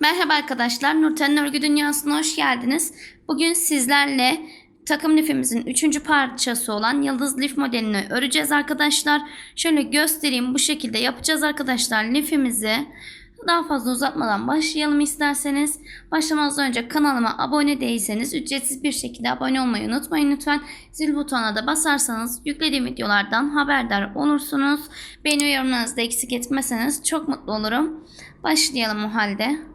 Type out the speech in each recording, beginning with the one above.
Merhaba arkadaşlar, Nurten Örgü Dünyası'na hoş geldiniz. Bugün sizlerle takım lifimizin üçüncü parçası olan yıldız lif modelini öreceğiz arkadaşlar. Şöyle göstereyim bu şekilde yapacağız arkadaşlar lifimizi. Daha fazla uzatmadan başlayalım isterseniz. Başlamadan önce kanalıma abone değilseniz ücretsiz bir şekilde abone olmayı unutmayın lütfen. Zil butonuna da basarsanız yüklediğim videolardan haberdar olursunuz. Beni ve yorumlarınızı da eksik etmezseniz çok mutlu olurum. Başlayalım o halde.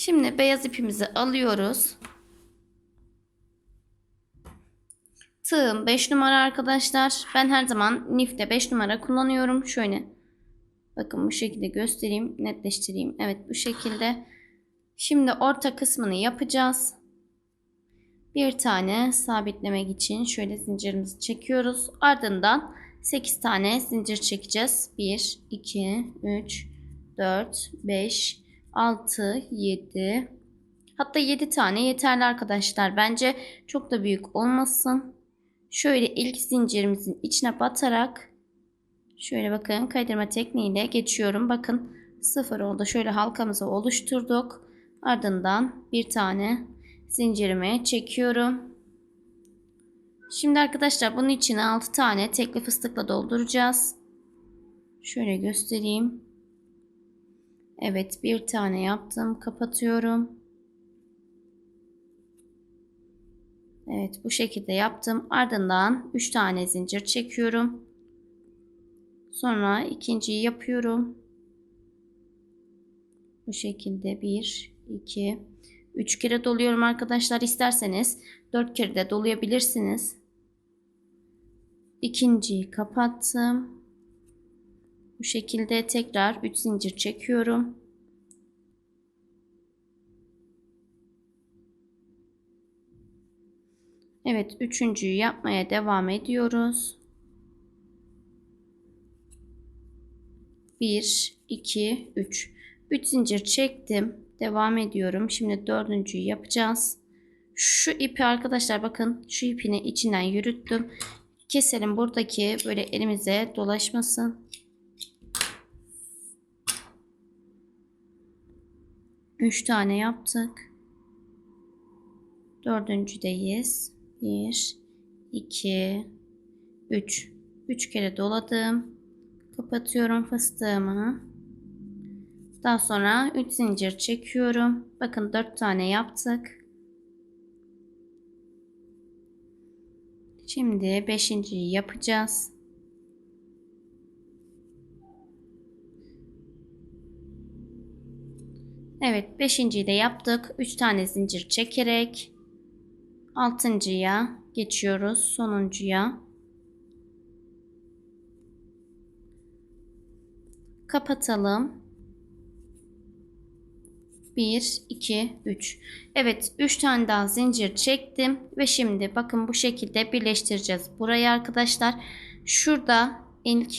Şimdi beyaz ipimizi alıyoruz. Tığım 5 numara arkadaşlar. Ben her zaman Nif'te 5 numara kullanıyorum. Şöyle bakın bu şekilde göstereyim, netleştireyim. Evet bu şekilde. Şimdi orta kısmını yapacağız. Bir tane sabitlemek için şöyle zincirimizi çekiyoruz. Ardından 8 tane zincir çekeceğiz. 1, 2, 3, 4, 5, 6, 7. Hatta 7 tane yeterli arkadaşlar. Bence çok da büyük olmasın. Şöyle ilk zincirimizin içine batarak şöyle bakın kaydırma tekniğiyle geçiyorum. Bakın sıfır oldu. Şöyle halkamızı oluşturduk. Ardından bir tane zincirimi çekiyorum. Şimdi arkadaşlar bunun içine 6 tane tekli fıstıkla dolduracağız. Şöyle göstereyim. Evet bir tane yaptım. Kapatıyorum. Evet bu şekilde yaptım. Ardından 3 tane zincir çekiyorum. Sonra ikinciyi yapıyorum. Bu şekilde 1, 2, 3 kere doluyorum arkadaşlar. İsterseniz 4 kere de dolayabilirsiniz. İkinciyi kapattım. Bu şekilde tekrar 3 zincir çekiyorum. Evet, üçüncüyü yapmaya devam ediyoruz. 1 2 3 3 zincir çektim. Devam ediyorum. Şimdi dördüncüyü yapacağız. Şu ipi arkadaşlar bakın şu ipini içinden yürüttüm. Keselim buradaki böyle elimize dolaşmasın. 3 tane yaptık. Dördüncüdeyiz. 1, 2, 3. 3 kere doladım. Kapatıyorum fıstığımı. Daha sonra 3 zincir çekiyorum. Bakın 4 tane yaptık. Şimdi 5.yi yapacağız. Evet 5.yi de yaptık. 3 tane zincir çekerek altıncıya geçiyoruz. Sonuncuya. Kapatalım. 1, 2, 3. Evet 3 tane daha zincir çektim. Ve şimdi bakın bu şekilde birleştireceğiz. Burayı arkadaşlar şurada ilk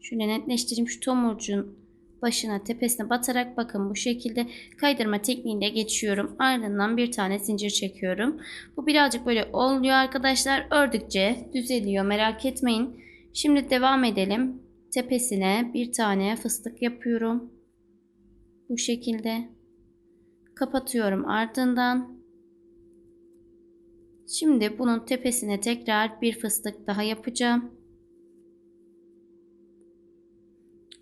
şöyle netleştireyim şu tomurcuğun başına tepesine batarak bakın bu şekilde kaydırma tekniğiyle geçiyorum. Ardından bir tane zincir çekiyorum. Bu birazcık böyle oluyor arkadaşlar. Ördükçe düzeliyor merak etmeyin. Şimdi devam edelim. Tepesine bir tane fıstık yapıyorum. Bu şekilde. Kapatıyorum ardından. Şimdi bunun tepesine tekrar bir fıstık daha yapacağım.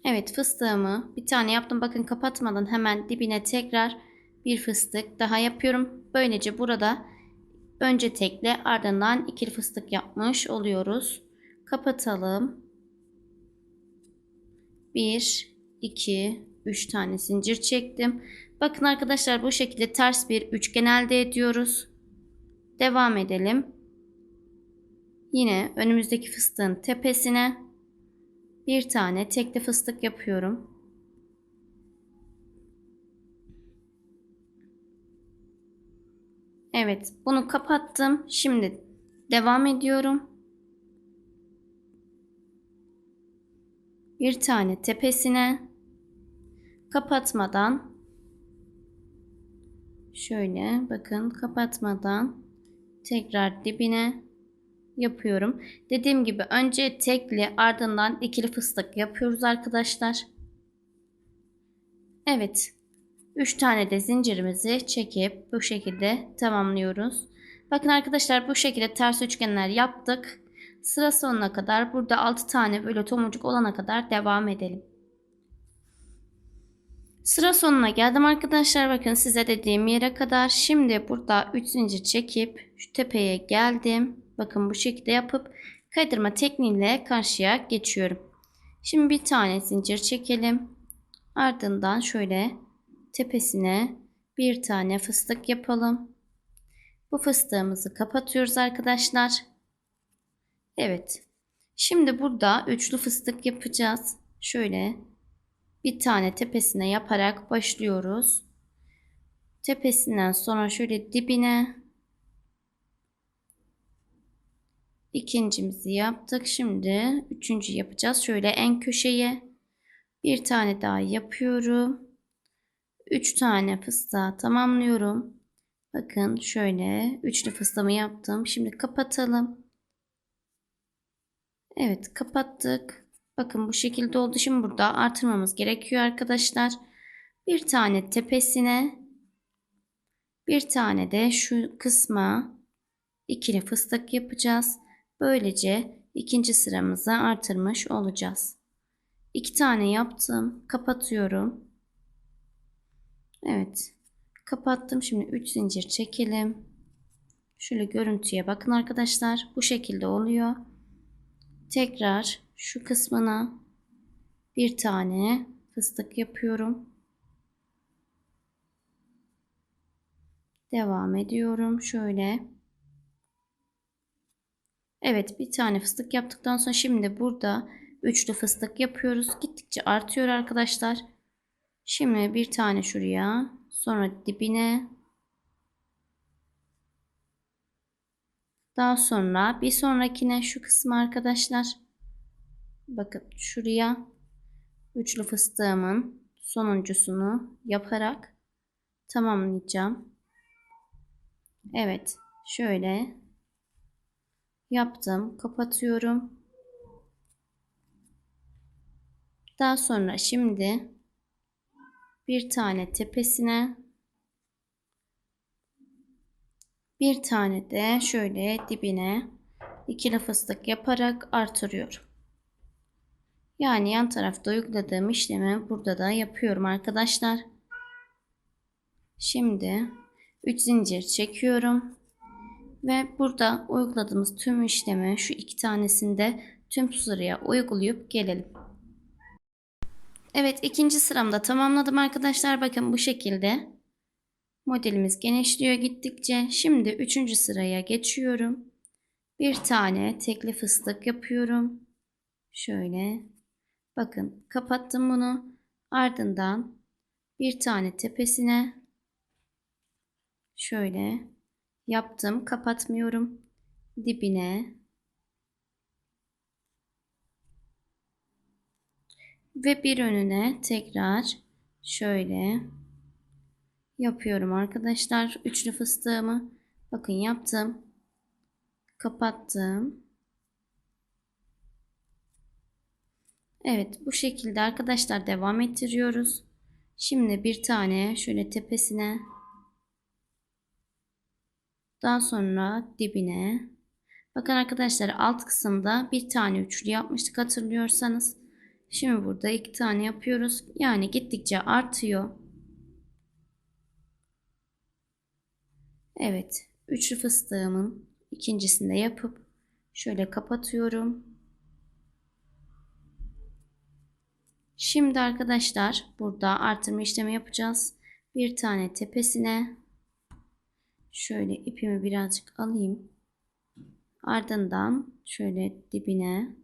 Evet fıstığımı bir tane yaptım. Bakın kapatmadan hemen dibine tekrar bir fıstık daha yapıyorum. Böylece burada önce tekle ardından ikili fıstık yapmış oluyoruz. Kapatalım. 1, 2, 3 tane zincir çektim. Bakın arkadaşlar bu şekilde ters bir üçgen elde ediyoruz. Devam edelim. Yine önümüzdeki fıstığın tepesine bir tane tekli fıstık yapıyorum. Evet, bunu kapattım. Şimdi devam ediyorum. Bir tane tepesine kapatmadan şöyle bakın kapatmadan tekrar dibine yapıyorum. Dediğim gibi önce tekli ardından ikili fıstık yapıyoruz arkadaşlar. Evet. 3 tane de zincirimizi çekip bu şekilde tamamlıyoruz. Bakın arkadaşlar bu şekilde ters üçgenler yaptık. Sıra sonuna kadar burada 6 tane böyle tomurcuk olana kadar devam edelim. Sıra sonuna geldim arkadaşlar. Bakın size dediğim yere kadar. Şimdi burada 3 zincir çekip şu tepeye geldim. Bakın bu şekilde yapıp kaydırma tekniğiyle karşıya geçiyorum. Şimdi bir tane zincir çekelim. Ardından şöyle tepesine bir tane fıstık yapalım. Bu fıstığımızı kapatıyoruz arkadaşlar. Evet. Şimdi burada üçlü fıstık yapacağız. Şöyle bir tane tepesine yaparak başlıyoruz. Tepesinden sonra şöyle dibine ikincimizi yaptık. Şimdi üçüncü yapacağız. Şöyle en köşeye bir tane daha yapıyorum. Üç tane fıstığa tamamlıyorum. Bakın şöyle üçlü fıstığımı yaptım. Şimdi kapatalım. Evet kapattık. Bakın bu şekilde oldu. Şimdi burada artırmamız gerekiyor arkadaşlar. Bir tane tepesine bir tane de şu kısma ikili fıstık yapacağız. Böylece ikinci sıramızı artırmış olacağız. İki tane yaptım. Kapatıyorum. Evet. Kapattım. Şimdi 3 zincir çekelim. Şöyle görüntüye bakın arkadaşlar. Bu şekilde oluyor. Tekrar şu kısmına bir tane fıstık yapıyorum. Devam ediyorum. Şöyle. Evet bir tane fıstık yaptıktan sonra şimdi burada üçlü fıstık yapıyoruz. Gittikçe artıyor arkadaşlar. Şimdi bir tane şuraya sonra dibine daha sonra bir sonrakine şu kısmı arkadaşlar bakın şuraya üçlü fıstığımın sonuncusunu yaparak tamamlayacağım. Evet şöyle yaptım kapatıyorum daha sonra şimdi bir tane tepesine bir tane de şöyle dibine ikili fıstık yaparak artırıyorum. Yani yan tarafta uyguladığım işlemi burada da yapıyorum arkadaşlar. Şimdi 3 zincir çekiyorum. Ve burada uyguladığımız tüm işlemi şu iki tanesinde tüm sıraya uygulayıp gelelim. Evet ikinci sıramda tamamladım arkadaşlar. Bakın bu şekilde modelimiz genişliyor gittikçe. Şimdi üçüncü sıraya geçiyorum. Bir tane tekli fıstık yapıyorum. Şöyle. Bakın kapattım bunu. Ardından bir tane tepesine şöyle yaptım. Kapatmıyorum. Dibine ve bir önüne tekrar şöyle yapıyorum arkadaşlar. Üçlü fıstığımı bakın yaptım. Kapattım. Evet bu şekilde arkadaşlar devam ettiriyoruz. Şimdi bir tane şöyle tepesine daha sonra dibine bakın arkadaşlar alt kısımda bir tane üçlü yapmıştık hatırlıyorsanız. Şimdi burada iki tane yapıyoruz. Yani gittikçe artıyor. Evet. Üçlü fıstığımın ikincisinde yapıp şöyle kapatıyorum. Şimdi arkadaşlar burada artırma işlemi yapacağız. Bir tane tepesine şöyle ipimi birazcık alayım. Ardından şöyle dibine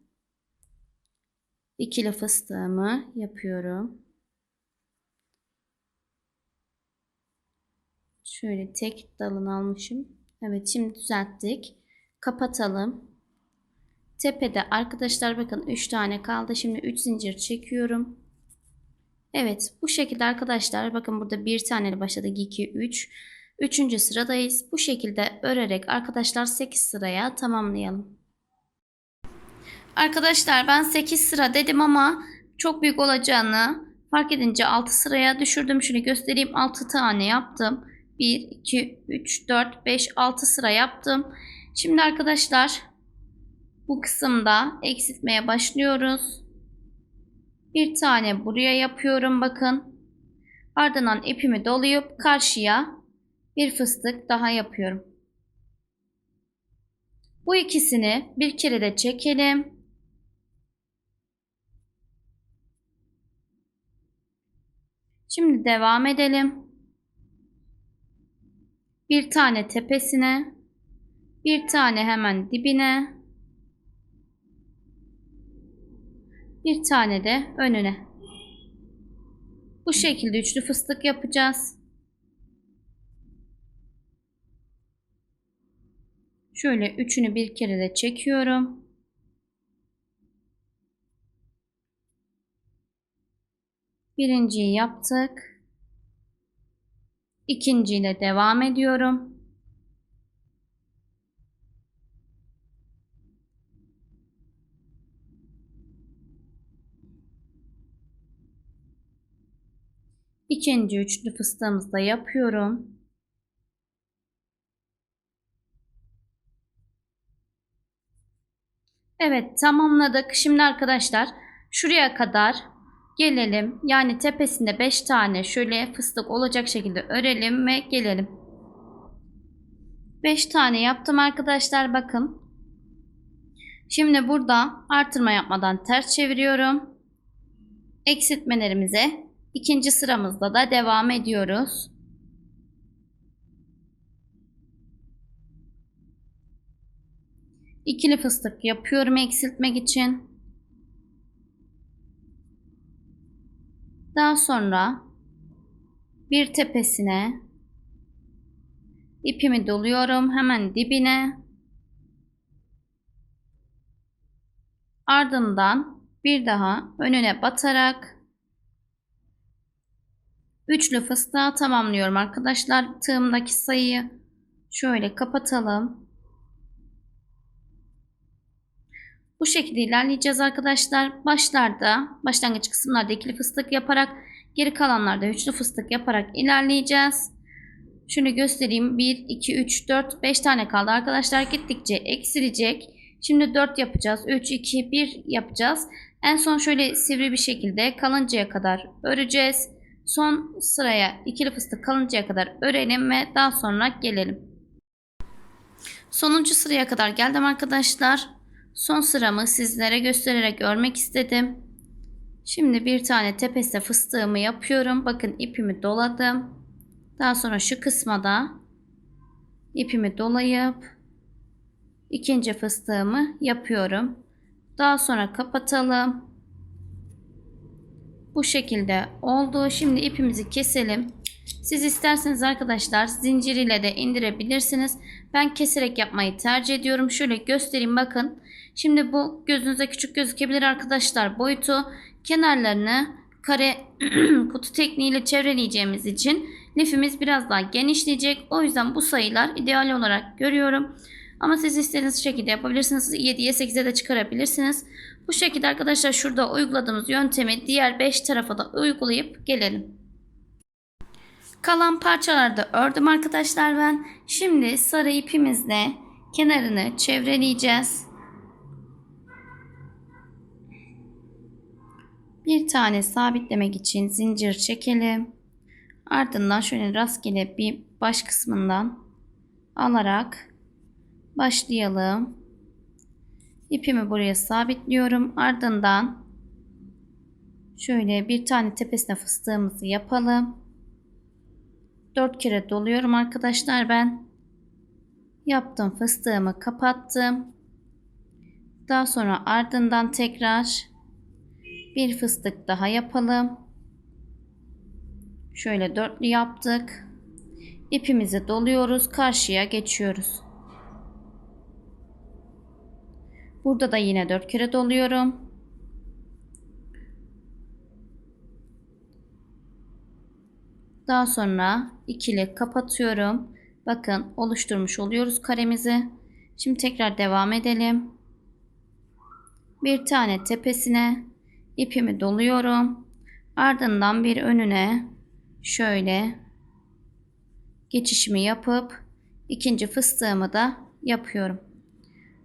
ikili fıstığımı yapıyorum. Şöyle tek dalını almışım. Evet şimdi düzelttik. Kapatalım. Tepede arkadaşlar bakın 3 tane kaldı. Şimdi 3 zincir çekiyorum. Evet bu şekilde arkadaşlar bakın burada bir taneli başladık 2 3. Üçüncü sıradayız. Bu şekilde örerek arkadaşlar 8 sıraya tamamlayalım. Arkadaşlar ben 8 sıra dedim ama çok büyük olacağını Fark edince 6 sıraya düşürdüm. Şöyle göstereyim. 6 tane yaptım. 1, 2, 3, 4, 5, 6 sıra yaptım. Şimdi arkadaşlar bu kısımda eksiltmeye başlıyoruz. Bir tane buraya yapıyorum bakın. Ardından ipimi dolayıp karşıya bir fıstık daha yapıyorum. Bu ikisini bir kere de çekelim. Şimdi devam edelim. Bir tane tepesine, bir tane hemen dibine, bir tane de önüne. Bu şekilde üçlü fıstık yapacağız. Şöyle üçünü bir kere de çekiyorum. Birinciyi yaptık. İkinciyle devam ediyorum. İkinci üçlü fıstığımızı da yapıyorum. Evet tamamladık. Şimdi arkadaşlar şuraya kadar gelelim. Yani tepesinde 5 tane şöyle fıstık olacak şekilde örelim ve gelelim. 5 tane yaptım arkadaşlar bakın. Şimdi burada artırma yapmadan ters çeviriyorum. Eksiltmelerimize ikinci sıramızda da devam ediyoruz. İkili fıstık yapıyorum eksiltmek için. Daha sonra bir tepesine ipimi doluyorum hemen dibine. Ardından bir daha önüne batarak üçlü fıstığa tamamlıyorum arkadaşlar. Tığımdaki sayıyı şöyle kapatalım. Bu şekilde ilerleyeceğiz arkadaşlar. Başlarda, başlangıç kısımlarda ikili fıstık yaparak, geri kalanlarda üçlü fıstık yaparak ilerleyeceğiz. Şunu göstereyim. 1, 2, 3, 4, 5 tane kaldı arkadaşlar. Gittikçe eksilecek. Şimdi 4 yapacağız. 3, 2, 1 yapacağız. En son şöyle sivri bir şekilde kalıncaya kadar öreceğiz. Son sıraya ikili fıstık kalıncaya kadar örelim ve daha sonra gelelim. Sonuncu sıraya kadar geldim arkadaşlar. Son sıramı sizlere göstererek örmek istedim. Şimdi bir tane tepesine fıstığımı yapıyorum. Bakın ipimi doladım. Daha sonra şu kısma da ipimi dolayıp ikinci fıstığımı yapıyorum. Daha sonra kapatalım. Bu şekilde oldu. Şimdi ipimizi keselim. Siz isterseniz arkadaşlar zincir ile de indirebilirsiniz. Ben keserek yapmayı tercih ediyorum. Şöyle göstereyim bakın. Şimdi bu gözünüze küçük gözükebilir arkadaşlar boyutu. Kenarlarını kare kutu tekniğiyle çevreleyeceğimiz için lifimiz biraz daha genişleyecek. O yüzden bu sayılar ideal olarak görüyorum. Ama siz istediğiniz şekilde yapabilirsiniz. 7'ye 8'e de çıkarabilirsiniz. Bu şekilde arkadaşlar şurada uyguladığımız yöntemi diğer 5 tarafa da uygulayıp gelelim. Kalan parçalarda ördüm arkadaşlar ben. Şimdi sarı ipimizle kenarını çevreleyeceğiz. Bir tane sabitlemek için zincir çekelim. Ardından şöyle rastgele bir baş kısmından alarak başlayalım. İpimi buraya sabitliyorum. Ardından şöyle bir tane tepesine fıstığımızı yapalım. 4 kere doluyorum arkadaşlar ben. Yaptım fıstığımı kapattım. Daha sonra ardından tekrar bir fıstık daha yapalım. Şöyle dörtlü yaptık. İpimizi doluyoruz. Karşıya geçiyoruz. Burada da yine dört kere doluyorum. Daha sonra ikili kapatıyorum. Bakın oluşturmuş oluyoruz karemizi. Şimdi tekrar devam edelim. Bir tane tepesine ipimi doluyorum. Ardından bir önüne şöyle geçişimi yapıp ikinci fıstığımı da yapıyorum.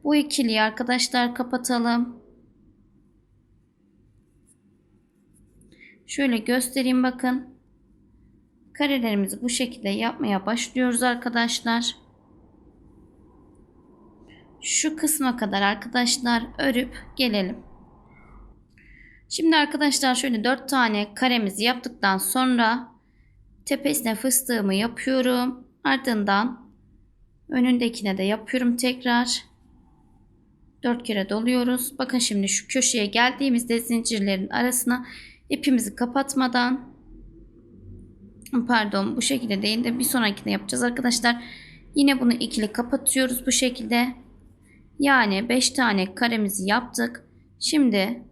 Bu ikiliyi arkadaşlar kapatalım. Şöyle göstereyim bakın. Karelerimizi bu şekilde yapmaya başlıyoruz arkadaşlar. Şu kısma kadar arkadaşlar örüp gelelim. Şimdi arkadaşlar şöyle 4 tane karemizi yaptıktan sonra tepesine fıstığımı yapıyorum. Ardından önündekine de yapıyorum tekrar. 4 kere doluyoruz. Bakın şimdi şu köşeye geldiğimizde zincirlerin arasına ipimizi kapatmadan pardon bu şekilde değil de bir sonrakine yapacağız arkadaşlar. Yine bunu ikili kapatıyoruz bu şekilde. Yani 5 tane karemizi yaptık. Şimdi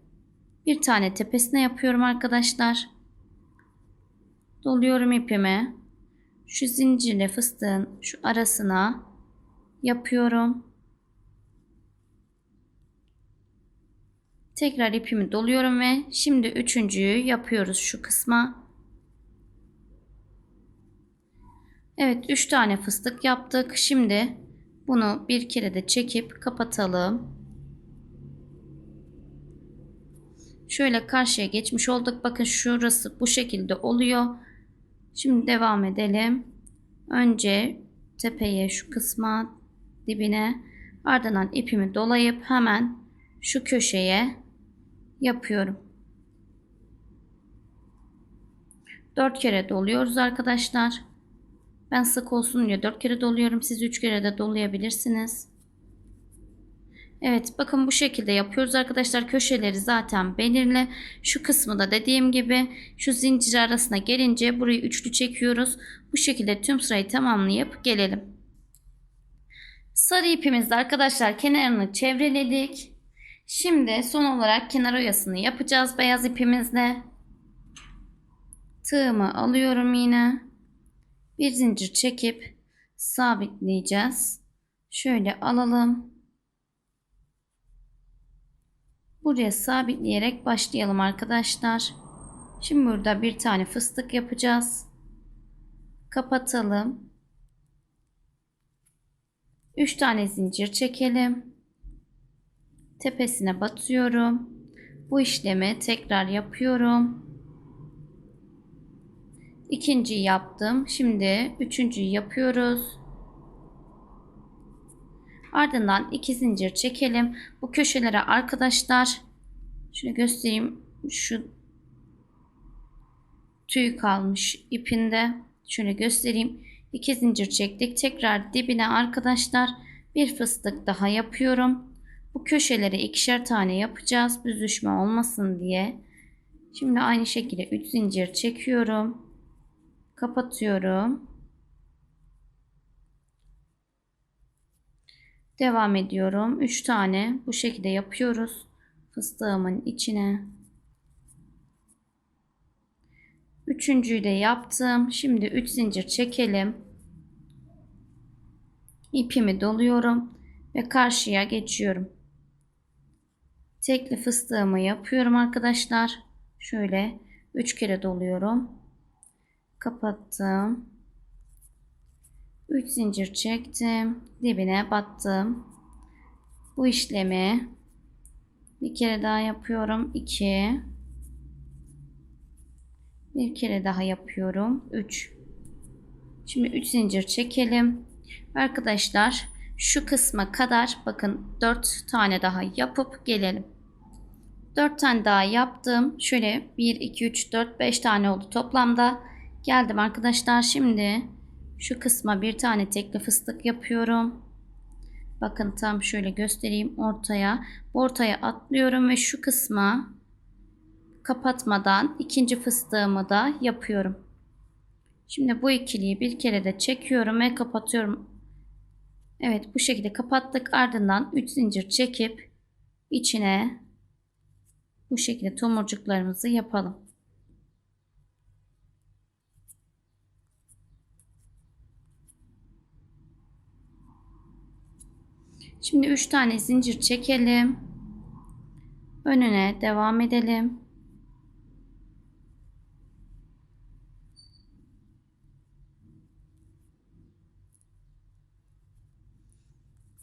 bir tane tepesine yapıyorum arkadaşlar. Doluyorum ipimi. Şu zincirle fıstığın şu arasına yapıyorum. Tekrar ipimi doluyorum ve şimdi üçüncüyü yapıyoruz şu kısma. Evet 3 tane fıstık yaptık. Şimdi bunu bir kere de çekip kapatalım. Şöyle karşıya geçmiş olduk. Bakın şurası bu şekilde oluyor. Şimdi devam edelim. Önce tepeye şu kısma dibine ardından ipimi dolayıp hemen şu köşeye yapıyorum. 4 kere doluyoruz arkadaşlar. Ben sık olsun diye 4 kere doluyorum. Siz 3 kere de dolayabilirsiniz. Evet bakın bu şekilde yapıyoruz arkadaşlar. Köşeleri zaten belirli. Şu kısmı da dediğim gibi şu zincir arasına gelince burayı üçlü çekiyoruz. Bu şekilde tüm sırayı tamamlayıp gelelim. Sarı ipimizde arkadaşlar kenarını çevreledik. Şimdi son olarak kenar oyasını yapacağız beyaz ipimizle. Tığımı alıyorum yine. Bir zincir çekip sabitleyeceğiz. Şöyle alalım. Buraya sabitleyerek başlayalım arkadaşlar. Şimdi burada bir tane fıstık yapacağız. Kapatalım. 3 tane zincir çekelim. Tepesine batıyorum. Bu işlemi tekrar yapıyorum. İkinciyi yaptım. Şimdi üçüncüyü yapıyoruz. Ardından iki zincir çekelim. Bu köşelere arkadaşlar şöyle göstereyim. Şu tüy kalmış ipinde. Şöyle göstereyim. İki zincir çektik. Tekrar dibine arkadaşlar bir fıstık daha yapıyorum. Bu köşelere ikişer tane yapacağız. Büzüşme olmasın diye. Şimdi aynı şekilde 3 zincir çekiyorum. Kapatıyorum. Devam ediyorum. 3 tane bu şekilde yapıyoruz. Fıstığımın içine. Üçüncüyü de yaptım. Şimdi 3 zincir çekelim. İpimi doluyorum ve karşıya geçiyorum. Tekli fıstığımı yapıyorum arkadaşlar. Şöyle 3 kere doluyorum. Kapattım. 3 zincir çektim. Dibine battım. Bu işlemi bir kere daha yapıyorum. 2 bir kere daha yapıyorum. 3 Şimdi 3 zincir çekelim. Arkadaşlar şu kısma kadar bakın 4 tane daha yapıp gelelim. 4 tane daha yaptım. Şöyle 1 2 3 4 5 tane oldu toplamda. Geldim arkadaşlar. Şimdi şu kısma bir tane tekli fıstık yapıyorum. Bakın tam şöyle göstereyim ortaya. Ortaya atlıyorum ve şu kısma kapatmadan ikinci fıstığımı da yapıyorum. Şimdi bu ikiliyi bir kere de çekiyorum ve kapatıyorum. Evet bu şekilde kapattık. Ardından 3 zincir çekip içine bu şekilde tomurcuklarımızı yapalım. Şimdi 3 tane zincir çekelim. Önüne devam edelim.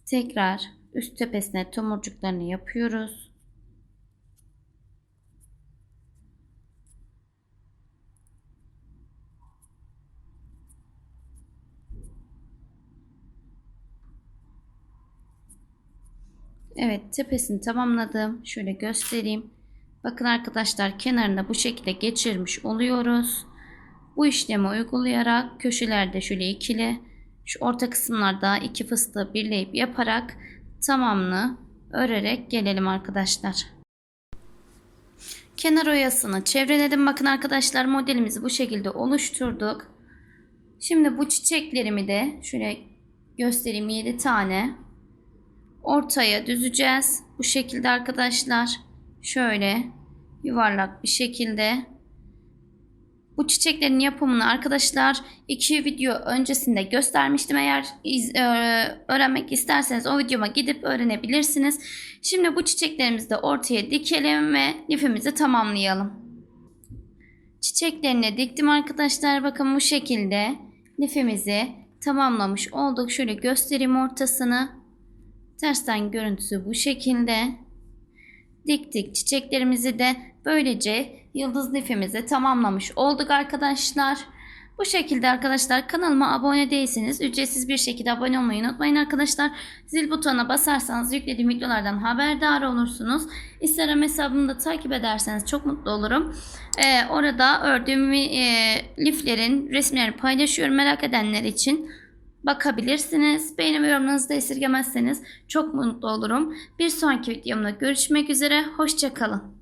Tekrar üst tepesine tomurcuklarını yapıyoruz. Evet tepesini tamamladım. Şöyle göstereyim. Bakın arkadaşlar kenarında bu şekilde geçirmiş oluyoruz. Bu işlemi uygulayarak köşelerde şöyle ikili şu orta kısımlarda iki fıstığı birleyip yaparak tamamını örerek gelelim arkadaşlar. Kenar oyasını çevreledim. Bakın arkadaşlar modelimizi bu şekilde oluşturduk. Şimdi bu çiçeklerimi de şöyle göstereyim 7 tane ortaya düzeceğiz. Bu şekilde arkadaşlar. Şöyle yuvarlak bir şekilde. Bu çiçeklerin yapımını arkadaşlar iki video öncesinde göstermiştim. Eğer iz, e, öğrenmek isterseniz o videoma gidip öğrenebilirsiniz. Şimdi bu çiçeklerimizi de ortaya dikelim ve lifimizi tamamlayalım. Çiçeklerini diktim arkadaşlar. Bakın bu şekilde lifimizi tamamlamış olduk. Şöyle göstereyim ortasını. Tersten görüntüsü bu şekilde. Diktik çiçeklerimizi de böylece yıldız lifimizi tamamlamış olduk arkadaşlar. Bu şekilde arkadaşlar kanalıma abone değilseniz ücretsiz bir şekilde abone olmayı unutmayın arkadaşlar. Zil butonuna basarsanız yüklediğim videolardan haberdar olursunuz. Instagram hesabımı da takip ederseniz çok mutlu olurum. Ee, orada ördüğüm e, liflerin resimlerini paylaşıyorum merak edenler için bakabilirsiniz. Beğeni ve yorumlarınızı da esirgemezseniz çok mutlu olurum. Bir sonraki videomda görüşmek üzere. Hoşçakalın.